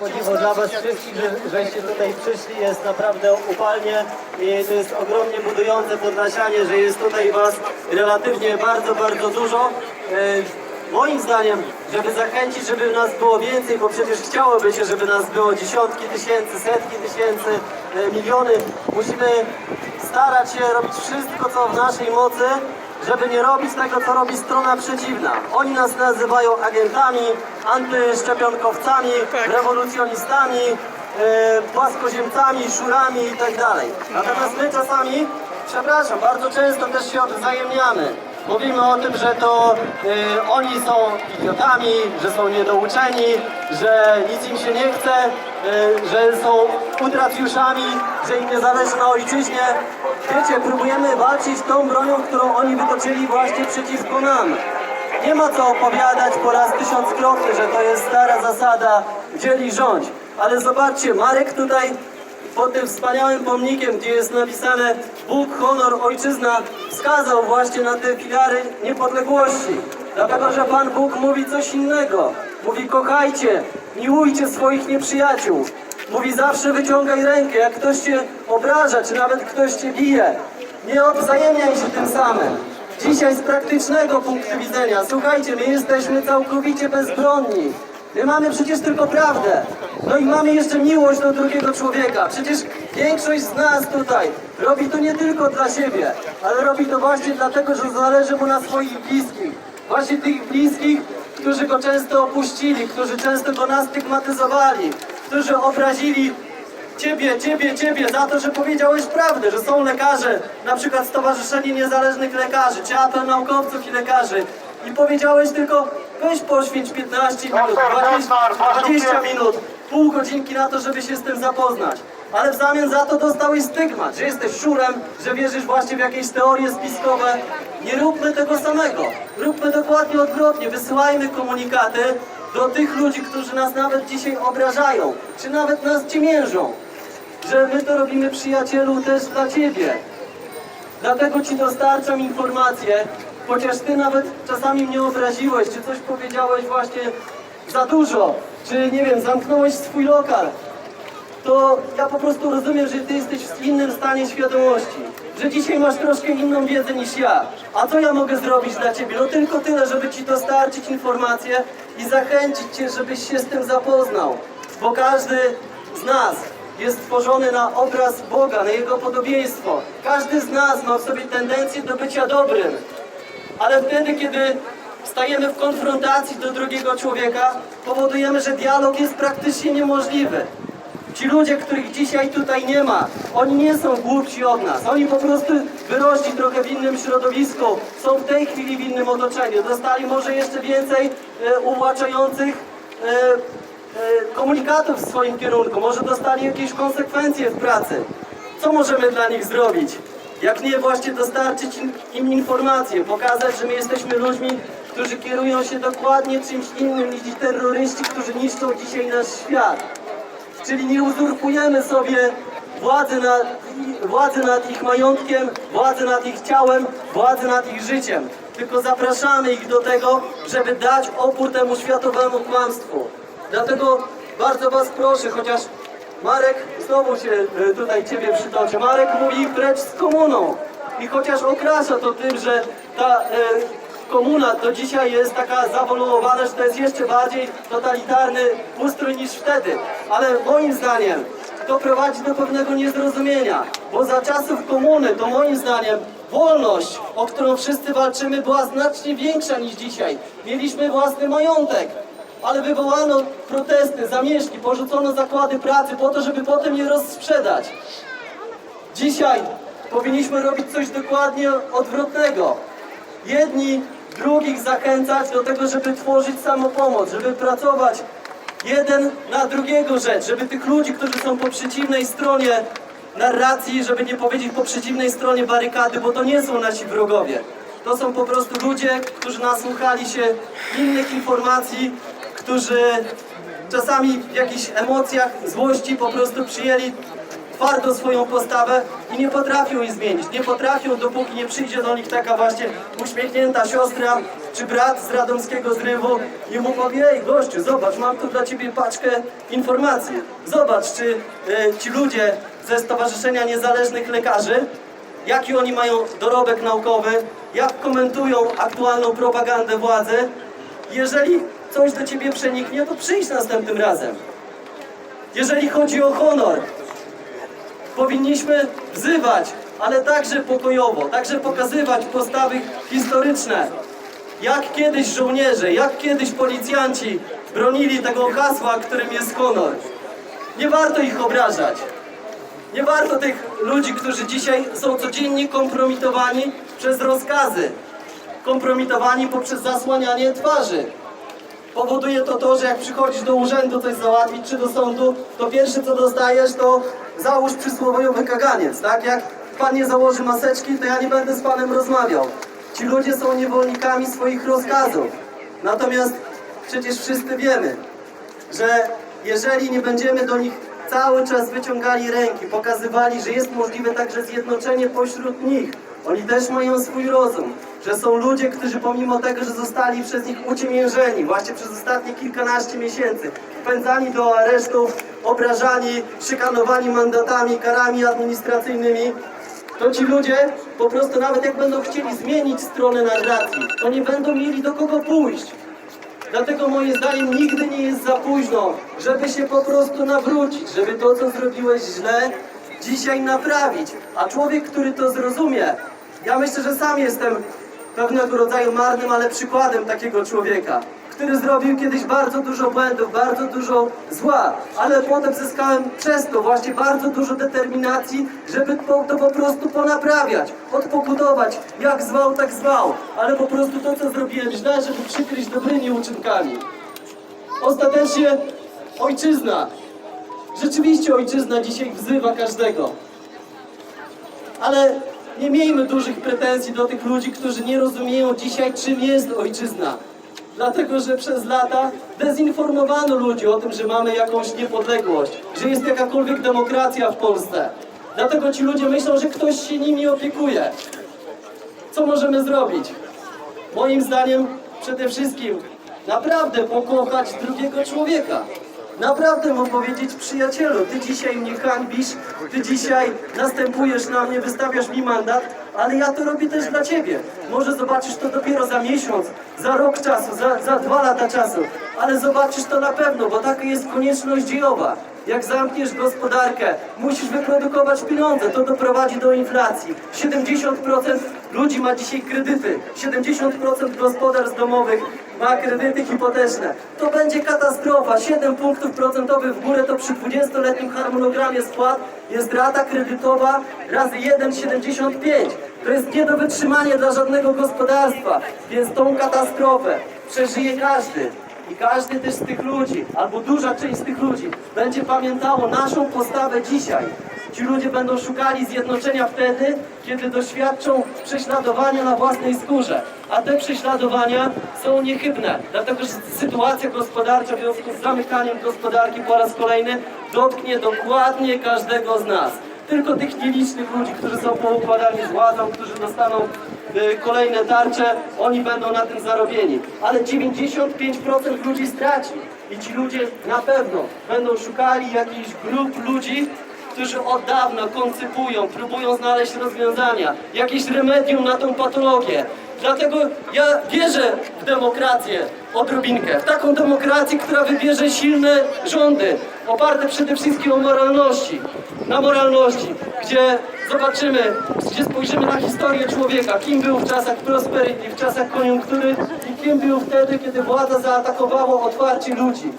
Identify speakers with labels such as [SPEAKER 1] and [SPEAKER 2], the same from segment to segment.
[SPEAKER 1] Podziwu dla Was wszystkich, że, żeście tutaj przyszli, jest naprawdę upalnie i to jest ogromnie budujące podnasianie, że jest tutaj Was relatywnie bardzo, bardzo dużo. E, Moim zdaniem, żeby zachęcić, żeby nas było więcej, bo przecież chciałoby się, żeby nas było dziesiątki tysięcy, setki tysięcy, e, miliony, musimy starać się robić wszystko, co w naszej mocy, żeby nie robić tego, co robi strona przeciwna. Oni nas nazywają agentami, antyszczepionkowcami, rewolucjonistami, e, płaskoziemcami, szurami i tak. Natomiast my czasami, przepraszam, bardzo często też się odwzajemniamy. Mówimy o tym, że to e, oni są idiotami, że są niedouczeni, że nic im się nie chce, e, że są utracjuszami, że im nie zależy na ojczyźnie. Wiecie, próbujemy walczyć tą bronią, którą oni wytoczyli właśnie przeciwko nam. Nie ma co opowiadać po raz tysiąckrotny, że to jest stara zasada dzieli rządź. Ale zobaczcie, Marek tutaj pod tym wspaniałym pomnikiem, gdzie jest napisane Bóg, honor, ojczyzna, wskazał właśnie na te filary niepodległości. Dlatego, że Pan Bóg mówi coś innego. Mówi kochajcie, miłujcie swoich nieprzyjaciół. Mówi zawsze wyciągaj rękę, jak ktoś cię obraża, czy nawet ktoś cię bije. Nie odwzajemniaj się tym samym. Dzisiaj z praktycznego punktu widzenia, słuchajcie, my jesteśmy całkowicie bezbronni. My mamy przecież tylko prawdę. No i mamy jeszcze miłość do drugiego człowieka. Przecież większość z nas tutaj robi to nie tylko dla siebie, ale robi to właśnie dlatego, że zależy mu na swoich bliskich. Właśnie tych bliskich, którzy go często opuścili, którzy często go nastygmatyzowali, którzy obrazili Ciebie, ciebie, ciebie za to, że powiedziałeś prawdę, że są lekarze, na przykład Stowarzyszenie Niezależnych Lekarzy, czy apel naukowców i lekarzy i powiedziałeś tylko weź poświęć 15 minut, 20, 20 minut, pół godzinki na to, żeby się z tym zapoznać. Ale w zamian za to dostałeś stygmat, że jesteś szurem, że wierzysz właśnie w jakieś teorie spiskowe. Nie róbmy tego samego. Róbmy dokładnie odwrotnie. Wysyłajmy komunikaty do tych ludzi, którzy nas nawet dzisiaj obrażają, czy nawet nas ciemiężą. Że my to robimy przyjacielu też dla Ciebie. Dlatego Ci dostarczam informacje, chociaż Ty nawet czasami mnie obraziłeś, czy coś powiedziałeś właśnie za dużo, czy nie wiem, zamknąłeś swój lokal, to ja po prostu rozumiem, że Ty jesteś w innym stanie świadomości, że dzisiaj masz troszkę inną wiedzę niż ja. A co ja mogę zrobić dla Ciebie? No tylko tyle, żeby Ci dostarczyć informacje i zachęcić Cię, żebyś się z tym zapoznał, bo każdy z nas jest stworzony na obraz Boga, na Jego podobieństwo. Każdy z nas ma w sobie tendencję do bycia dobrym, ale wtedy, kiedy stajemy w konfrontacji do drugiego człowieka, powodujemy, że dialog jest praktycznie niemożliwy. Ci ludzie, których dzisiaj tutaj nie ma, oni nie są głupsi od nas. Oni po prostu wyrośli trochę w innym środowisku, są w tej chwili w innym otoczeniu. Dostali może jeszcze więcej e, uwłaczających e, e, komunikatów w swoim kierunku. Może dostali jakieś konsekwencje w pracy. Co możemy dla nich zrobić? Jak nie właśnie dostarczyć im, informacje, pokazać, że my jesteśmy ludźmi, którzy kierują się dokładnie czymś innym niż ci terroryści, którzy niszczą dzisiaj nasz świat. Czyli nie uzurpujemy sobie władzy nad, władzy nad ich majątkiem, władzy nad ich ciałem, władzy nad ich życiem. Tylko zapraszamy ich do tego, żeby dać opór temu światowemu kłamstwu. Dlatego bardzo Was proszę, chociaż Marek, znowu się e, tutaj Ciebie przytoczę. Marek mówi precz z komuną. I chociaż okrasza to tym, że ta e, komuna to dzisiaj jest taka zawoluowana, że to jest jeszcze bardziej totalitarny ustrój niż wtedy. Ale moim zdaniem to prowadzi do pewnego niezrozumienia, bo za czasów komuny to moim zdaniem wolność, o którą wszyscy walczymy, była znacznie większa niż dzisiaj. Mieliśmy własny majątek, ale wywołano protesty, zamieszki, porzucono zakłady pracy po to, żeby potem je rozsprzedać. Dzisiaj powinniśmy robić coś dokładnie odwrotnego. Jedni drugich zachęcać do tego, żeby tworzyć samopomoc, żeby pracować jeden na drugiego rzecz, żeby tych ludzi, którzy są po przeciwnej stronie narracji, żeby nie powiedzieć po przeciwnej stronie barykady, bo to nie są nasi wrogowie. To są po prostu ludzie, którzy nasłuchali się innych informacji, którzy czasami w jakichś emocjach, złości po prostu przyjęli twardo swoją postawę i nie potrafią jej zmienić. Nie potrafią, dopóki nie przyjdzie do nich taka właśnie uśmiechnięta siostra czy brat z radomskiego zrywu i mu powie, ej gościu, zobacz, mam tu dla ciebie paczkę informacji. Zobacz, czy e, ci ludzie ze Stowarzyszenia Niezależnych Lekarzy jaki oni mają dorobek naukowy, jak komentują aktualną propagandę władzy. Jeżeli coś do ciebie przeniknie, to przyjdź następnym razem. Jeżeli chodzi o honor, powinniśmy wzywać, ale także pokojowo, także pokazywać postawy historyczne. Jak kiedyś żołnierze, jak kiedyś policjanci bronili tego hasła, którym jest honor. Nie warto ich obrażać. Nie warto tych ludzi, którzy dzisiaj są codziennie kompromitowani przez rozkazy, kompromitowani poprzez zasłanianie twarzy. Powoduje to to, że jak przychodzisz do urzędu coś załatwić, czy do sądu, to pierwsze co dostajesz to załóż przysłowiowy kaganiec, tak? Jak pan nie założy maseczki, to ja nie będę z panem rozmawiał. Ci ludzie są niewolnikami swoich rozkazów. Natomiast przecież wszyscy wiemy, że jeżeli nie będziemy do nich cały czas wyciągali ręki, pokazywali, że jest możliwe także zjednoczenie pośród nich, oni też mają swój rozum, że są ludzie, którzy pomimo tego, że zostali przez nich uciemiężeni, właśnie przez ostatnie kilkanaście miesięcy, wpędzani do aresztów, obrażani, szykanowani mandatami, karami administracyjnymi, to ci ludzie po prostu nawet jak będą chcieli zmienić stronę narracji, to nie będą mieli do kogo pójść. Dlatego moim zdaniem nigdy nie jest za późno, żeby się po prostu nawrócić, żeby to, co zrobiłeś źle, dzisiaj naprawić. A człowiek, który to zrozumie, ja myślę, że sam jestem pewnego rodzaju marnym, ale przykładem takiego człowieka, który zrobił kiedyś bardzo dużo błędów, bardzo dużo zła, ale potem zyskałem przez to właśnie bardzo dużo determinacji, żeby to, po prostu ponaprawiać, odpokutować, jak zwał, tak zwał, ale po prostu to, co zrobiłem źle, żeby przykryć dobrymi uczynkami. Ostatecznie ojczyzna, rzeczywiście ojczyzna dzisiaj wzywa każdego. Ale nie miejmy dużych pretensji do tych ludzi, którzy nie rozumieją dzisiaj, czym jest ojczyzna. Dlatego, że przez lata dezinformowano ludzi o tym, że mamy jakąś niepodległość, że jest jakakolwiek demokracja w Polsce. Dlatego ci ludzie myślą, że ktoś się nimi opiekuje. Co możemy zrobić? Moim zdaniem przede wszystkim naprawdę pokochać drugiego człowieka. Naprawdę mu powiedzieć, przyjacielu, ty dzisiaj mnie hańbisz, ty dzisiaj następujesz na mnie, wystawiasz mi mandat, ale ja to robię też dla ciebie. Może zobaczysz to dopiero za miesiąc, za rok czasu, za, za dwa lata czasu, ale zobaczysz to na pewno, bo taka jest konieczność dziejowa. Jak zamkniesz gospodarkę, musisz wyprodukować pieniądze, to doprowadzi do inflacji. 70% ludzi ma dzisiaj kredyty, 70% gospodarstw domowych ma kredyty hipoteczne. To będzie katastrofa. 7 punktów procentowych w górę to przy 20-letnim harmonogramie spłat jest rata kredytowa razy 1,75. To jest nie do wytrzymania dla żadnego gospodarstwa, więc tą katastrofę przeżyje każdy. I każdy też z tych ludzi, albo duża część z tych ludzi, będzie pamiętało naszą postawę dzisiaj. Ci ludzie będą szukali zjednoczenia wtedy, kiedy doświadczą prześladowania na własnej skórze. A te prześladowania są niechybne, dlatego że sytuacja gospodarcza w związku z zamykaniem gospodarki po raz kolejny dotknie dokładnie każdego z nas. Tylko tych nielicznych ludzi, którzy są poukładani z władzą, którzy dostaną kolejne tarcze, oni będą na tym zarobieni. Ale 95% ludzi straci. I ci ludzie na pewno będą szukali jakichś grup ludzi, którzy od dawna koncypują, próbują znaleźć rozwiązania, jakieś remedium na tą patologię. Dlatego ja wierzę w demokrację odrobinkę, w taką demokrację, która wybierze silne rządy, oparte przede wszystkim o moralności, na moralności, gdzie zobaczymy, gdzie spojrzymy na historię człowieka, kim był w czasach prosperity, w czasach koniunktury i kim był wtedy, kiedy władza zaatakowała otwarcie ludzi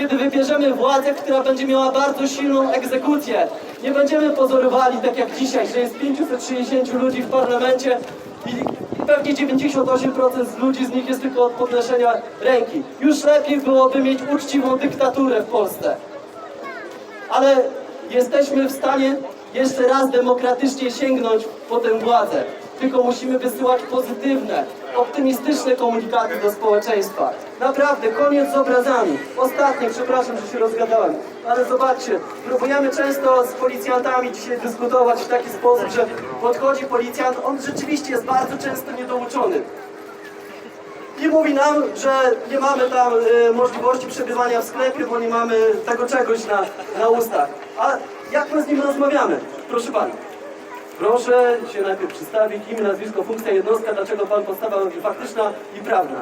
[SPEAKER 1] kiedy wybierzemy władzę, która będzie miała bardzo silną egzekucję. Nie będziemy pozorowali tak jak dzisiaj, że jest 560 ludzi w parlamencie i pewnie 98% z ludzi z nich jest tylko od podnoszenia ręki. Już lepiej byłoby mieć uczciwą dyktaturę w Polsce. Ale jesteśmy w stanie jeszcze raz demokratycznie sięgnąć po tę władzę. Tylko musimy wysyłać pozytywne, optymistyczne komunikaty do społeczeństwa. Naprawdę, koniec z obrazami. Ostatnie, przepraszam, że się rozgadałem, ale zobaczcie, próbujemy często z policjantami dzisiaj dyskutować w taki sposób, że podchodzi policjant, on rzeczywiście jest bardzo często niedouczony. I mówi nam, że nie mamy tam y, możliwości przebywania w sklepie, bo nie mamy tego czegoś na, na ustach. A jak my z nim rozmawiamy? Proszę pana. Proszę się najpierw przedstawić, imię, nazwisko, funkcja, jednostka, dlaczego pan podstawa faktyczna i prawna.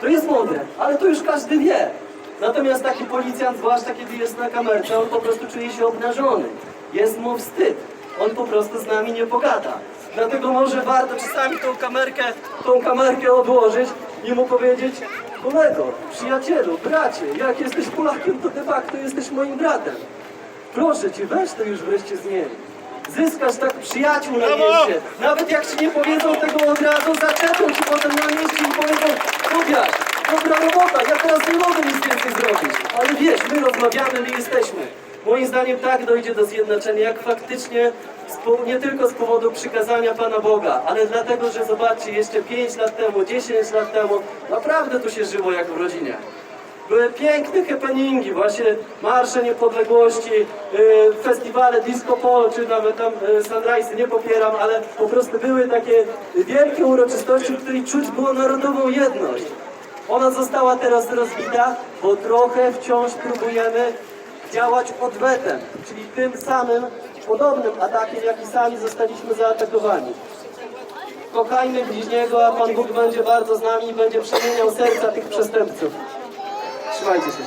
[SPEAKER 1] To jest mądre, ale to już każdy wie. Natomiast taki policjant, zwłaszcza kiedy jest na kamerce, on po prostu czuje się obnażony. Jest mu wstyd. On po prostu z nami nie pogada. Dlatego może warto czasami tą kamerkę, tą kamerkę odłożyć i mu powiedzieć kolego, przyjacielu, bracie, jak jesteś Polakiem, to de facto jesteś moim bratem. Proszę cię, weź to już wreszcie zmień. Zyskasz tak przyjaciół na mieście. Nawet jak ci nie powiedzą tego od razu, zaczepią ci potem na mieście i powiedzą, Tobiasz, dobra robota, ja teraz nie mogę nic więcej zrobić. Ale wiesz, my rozmawiamy, my jesteśmy. Moim zdaniem tak dojdzie do zjednoczenia, jak faktycznie nie tylko z powodu przykazania Pana Boga, ale dlatego, że zobaczcie, jeszcze 5 lat temu, 10 lat temu, naprawdę tu się żyło jak w rodzinie. Były piękne happeningi, właśnie Marsze Niepodległości, y, festiwale Disco Polo, czy nawet tam y, Sunrise, nie popieram, ale po prostu były takie wielkie uroczystości, w których czuć było narodową jedność. Ona została teraz rozbita, bo trochę wciąż próbujemy działać odwetem, czyli tym samym podobnym atakiem, jaki sami zostaliśmy zaatakowani. Kochajmy bliźniego, a Pan Bóg będzie bardzo z nami i będzie przemieniał serca tych przestępców. Trzymajcie się.